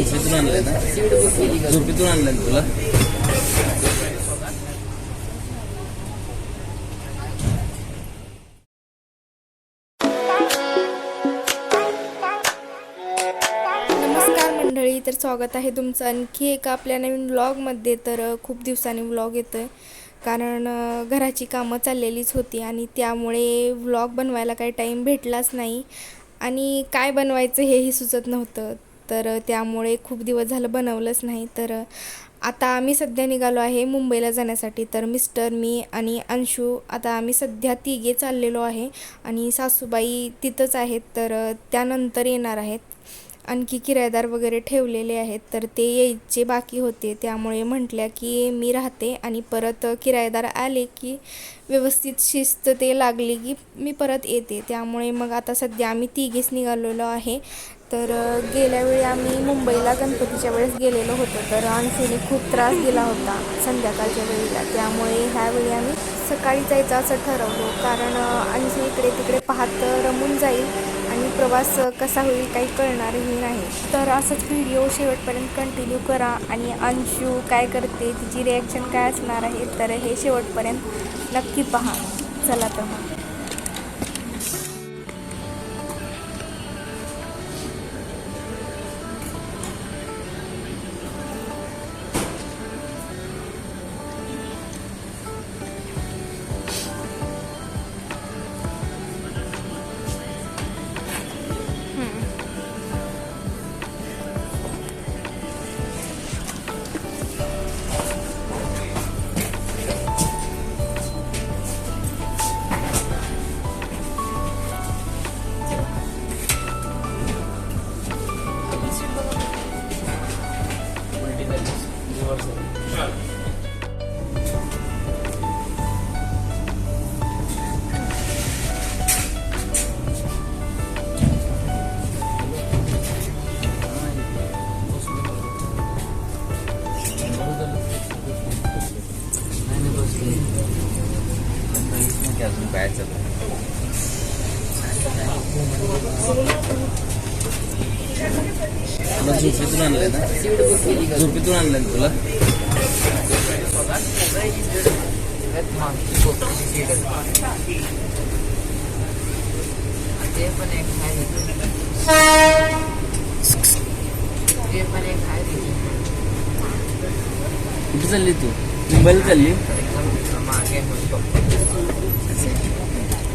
झोपेतून आणलंय ना? झोपेतून आणलंय ना तुला? नमस्कार मंडळी तर स्वागत आहे तुमचं आणखी एका आपल्या नवीन व्लॉगमध्ये तर खूप दिवसांनी व्लॉग येतो आहे कारण घराची कामं चाललेलीच होती आणि त्यामुळे व्लॉग बनवायला काही टाईम भेटलाच नाही. आणि काय बनवायचं हेही सुचत नव्हतं. तर त्यामुळे खूप दिवस झालं बनवलंच नाही. तर आता आम्ही सध्या निघालो आहे मुंबईला जाण्यासाठी. तर मिस्टर मी आणि अंशू आता आम्ही सध्या तिघे चाललेलो आहे आणि सासूबाई तिथंच आहेत. तर त्यानंतर येणार आहेत. आणखी किरायदार वगैरे ठेवलेले आहेत. तर ते यायचे बाकी होते. त्यामुळे म्हटल्या की मी राहते आणि परत किरायदार आले की व्यवस्थित शिस्त ते लागली की मी परत येते. त्यामुळे मग आता सध्या आम्ही तिघेच निघालेलो आहे. तर गेल्या वेळी आम्ही मुंबईला गणपतीच्या वेळेस गेलेलो होतो तर अंशूने खूप त्रास दिला होता संध्याकाळच्या वेळीला. त्यामुळे ह्यावेळी आम्ही सकाळी जायचं असं ठरवलो कारण आणखी इकडे तिकडे पाहत रमून जाईल आणि प्रवास कसा होईल काही कळणारही नाही. तर असंच व्हिडिओ शेवटपर्यंत कंटिन्यू करा आणि अंशू काय करते तिची रिॲक्शन काय असणार आहे तर हे शेवटपर्यंत नक्की पहा. चला तर मग. अजून काय चालू तुला झोपेतून आणलंय ना? झोपेतून आणलंय ना तुला? ते पण एक आहे ते पण एक आहे कुठे चालली तू? मुंबईला चालली? मागे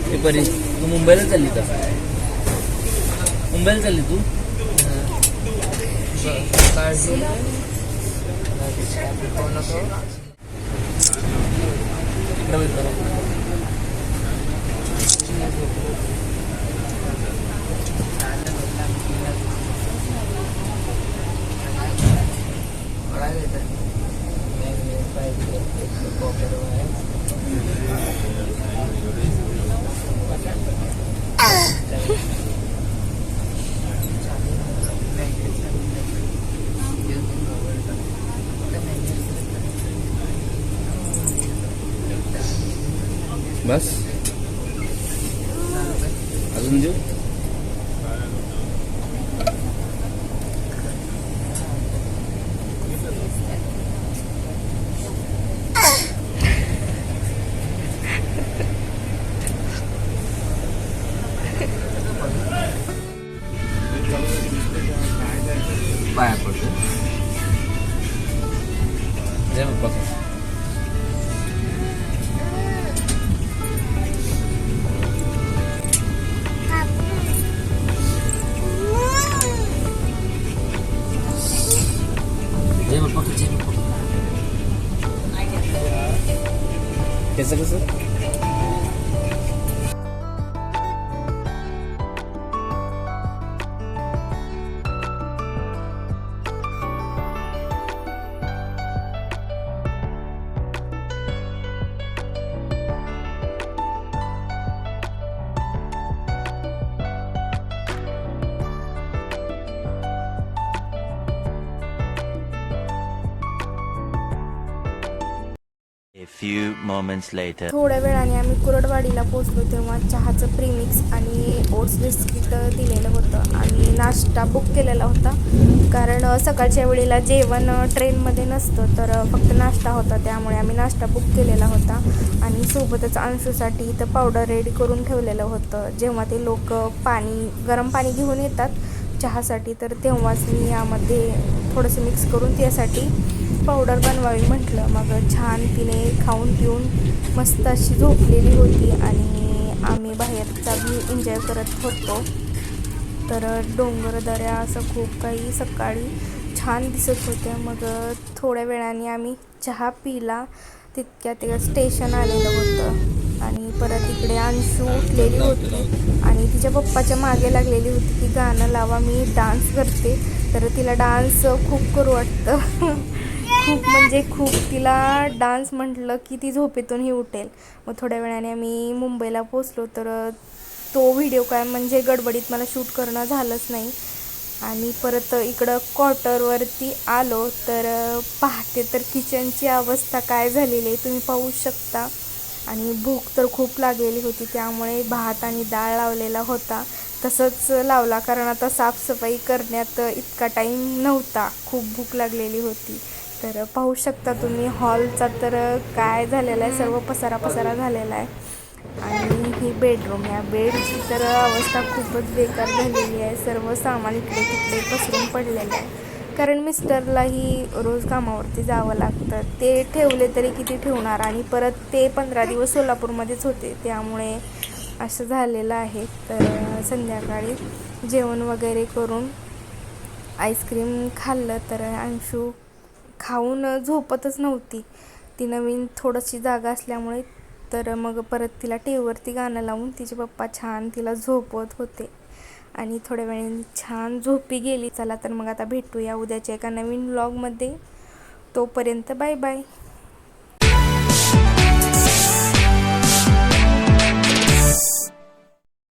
हे परी तू मुंबईला चालली का? मुंबईला चालली तू? काळजी नको Mas? पाया पडतो जय बाप्पा जय बाप्पा जय बाप्पा त्याचं कसं Few moments later. थोड्या वेळाने आम्ही कुरडवाडीला पोचलो तेव्हा चहाचं प्रीमिक्स आणि ओट्स बिस्किट दिलेलं होतं आणि नाश्ता बुक केलेला होता. कारण सकाळच्या वेळेला जेवण ट्रेनमध्ये नसतं तर फक्त नाश्ता होता. त्यामुळे आम्ही नाश्ता बुक केलेला होता आणि सोबतच अंशूसाठी इथं पावडर रेडी करून ठेवलेलं होतं. जेव्हा ते लोक पाणी गरम पाणी घेऊन येतात चहासाठी तर तेव्हाच मी यामध्ये थोडंसं मिक्स करून त्यासाठी पावडर बनवावी म्हटलं. मग छान तिने खाऊन पिऊन मस्त अशी झोपलेली होती आणि आम्ही बाहेरचा व्ह्यू एन्जॉय करत होतो. तर डोंगर दऱ्या असं खूप काही सकाळी छान दिसत होत्या मग थोड्या वेळाने आम्ही चहा पिला. तितक्या ते स्टेशन आलेलं होतं. आणि परत इकडे अंशू उठलेली होती आणि तिच्या पप्पाच्या मागे लागलेली होती की गाणं लावा मी डान्स करते. तर तिला डान्स खूप करू वाटतं. खूप म्हणजे खूप तिला डान्स म्हटलं की ती झोपेतूनही उठेल. मग थोड्या वेळाने आम्ही मुंबईला पोचलो तर तो व्हिडिओ काय म्हणजे गडबडीत मला शूट करणं झालंच नाही. आणि परत इकडं क्वार्टरवरती आलो तर पाहते तर किचनची अवस्था काय झालेली आहे तुम्ही पाहू शकता. आणि भूक तर खूप लागलेली होती त्यामुळे भात आणि डाळ लावलेला होता. तसंच लावला कारण आता साफसफाई करण्यात इतका टाईम नव्हता. खूप भूक लागलेली होती. तर पाहू शकता तुम्ही हॉलचा तर काय झालेला आहे सर्व पसारा पसारा झालेला आहे. आणि ही बेडरूम या बेडची तर अवस्था खूपच बेकार झालेली आहे. सर्व सामान इकडे तिकडे पसरून पडलेलं आहे. कारण मिस्टरलाही रोज कामावरती जावं लागतं. ते ठेवले तरी किती ठेवणार? आणि परत ते पंधरा दिवस सोलापूरमध्येच होते. त्यामुळे असं झालेलं आहे. तर संध्याकाळी जेवण वगैरे करून आईस्क्रीम खाल्लं तर अंशू खाऊन झोपतच नव्हती. ती नवीन थोडीशी जागा असल्यामुळे तर मग परत तिला टेवरती गाणं लावून तिचे पप्पा छान तिला झोपवत होते. आणि थोड्या वेळाने छान झोपी गेली. चला तर मग आता भेटूया उद्याच्या एका नवीन व्लॉगमध्ये तोपर्यंत बाय बाय.